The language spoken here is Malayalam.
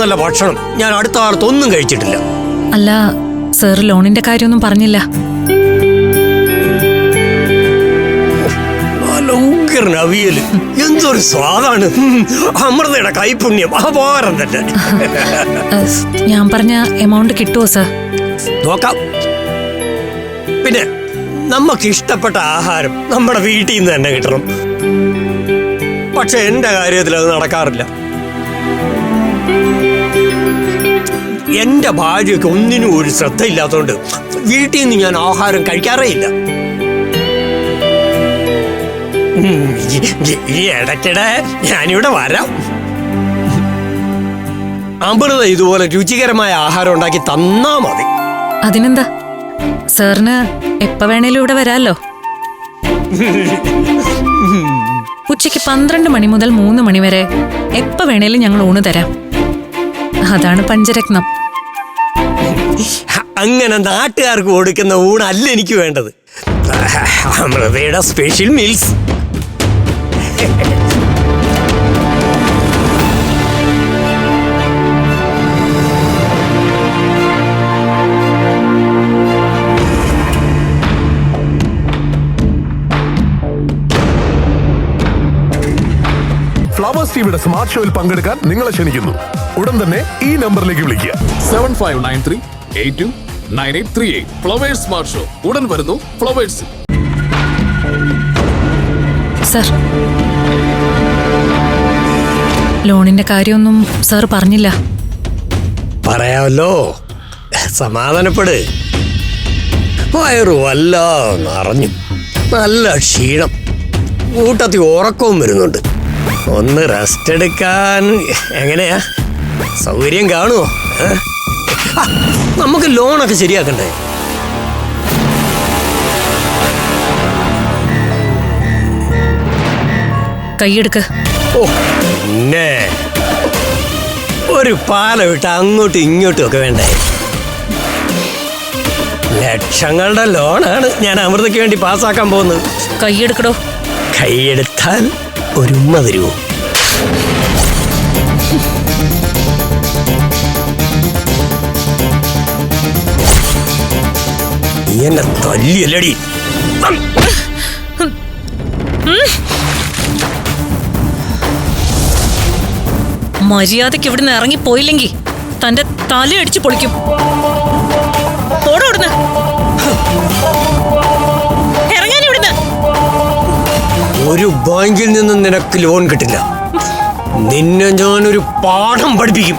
നല്ല ഭക്ഷണം ഞാൻ അടുത്ത കാലത്ത് ഒന്നും കഴിച്ചിട്ടില്ല. അല്ല സർ ലോണിന്റെ കാര്യമൊന്നും പറഞ്ഞില്ല. നല്ല ഉഗ്രൻ അവിയൽ എന്തൊരു സ്വാദാണ്. അമൃതയുടെ കൈപുണ്യം അപാരം തന്നെ. ഞാൻ പറഞ്ഞ എമൗണ്ട് കിട്ടുമോ സർ? നോക്കാം. പിന്നെ നമുക്ക് ഇഷ്ടപ്പെട്ട ആഹാരം നമ്മുടെ വീട്ടിൽ നിന്ന് തന്നെ കിട്ടണം. പക്ഷെ എന്റെ കാര്യത്തിൽ അത് നടക്കാറില്ല. എന്റെ ഭാര്യയ്ക്ക് ഒന്നിനും ഒരു ശ്രദ്ധയില്ലാത്തതുകൊണ്ട് വീട്ടിൽ നിന്ന് ഞാൻ ആഹാരം കഴിക്കാറേ ഇല്ല. ഈ- ഇടയ്ക്കിടെ ഞാനിവിടെ വരാം. അമൃത ഇതുപോലെ രുചികരമായ ആഹാരം ഉണ്ടാക്കി തന്നാ മതി. അതിനെന്താ? സാറിന് എപ്പ വേണേലും ഇവിടെ വരാമല്ലോ ഉച്ചയ്ക്ക് പന്ത്രണ്ട് മണി മുതൽ മൂന്ന് മണി വരെ എപ്പോ വേണേലും ഞങ്ങൾ ഊണ് തരാം. അതാണ് പഞ്ചരത്നം. അങ്ങനെ നാട്ടുകാർക്ക് കൊടുക്കുന്ന ഊണല്ല എനിക്ക് വേണ്ടത്. അമൃതയുടെ special meals Flowers TV smart ഷോയിൽ പങ്കെടുക്കാൻ നിങ്ങളെ ക്ഷണിക്കുന്നു. ഉടൻ തന്നെ ഈ നമ്പറിലേക്ക് വിളിക്കുക. Seven five nine three eight two nine eight three eight Flowers smart show ഉടൻ വരുന്നു ഫ്ലവേഴ്സ് സർ ലോണിന്റെ കാര്യമൊന്നും സാർ പറഞ്ഞില്ല. പറയാമല്ലോ. സമാധാനപ്പെട്. വയറു വല്ലാതെ നിറഞ്ഞു. നല്ല ക്ഷീണം. കൂട്ടത്തിൽ ഉറക്കവും വരുന്നുണ്ട്. ഒന്ന് റെസ്റ്റ് എടുക്കാൻ. എങ്ങനെയാ? സൗകര്യം കാണുമോ നമുക്ക് ലോണൊക്കെ ശരിയാക്കണ്ടേ? കൈയെടുക്ക. ഓ പിന്നെ. ഒരു പാല വിട്ട് അങ്ങോട്ടും ഇങ്ങോട്ടും ഒക്കെ വേണ്ടേ? ലക്ഷങ്ങളുടെ ലോണാണ് ഞാൻ അമൃതയ്ക്ക് വേണ്ടി പാസ്സാക്കാൻ പോകുന്നത്. കൈയെടുക്കടോ. കൈയെടുത്താൽ ഒരു ഉമ്മ തരുമോ എന്നെ തല്ലിയല്ലടി. മര്യാദയ്ക്ക് ഇവിടുന്ന് ഇറങ്ങി പോയില്ലെങ്കിൽ തന്റെ തലയടിച്ച് പൊളിക്കും. പോടോ ഒരു ബാങ്കിൽ നിന്നും നിനക്ക് ലോൺ കിട്ടില്ല. നിന്നെ ഞാനൊരു പാഠം പഠിപ്പിക്കും.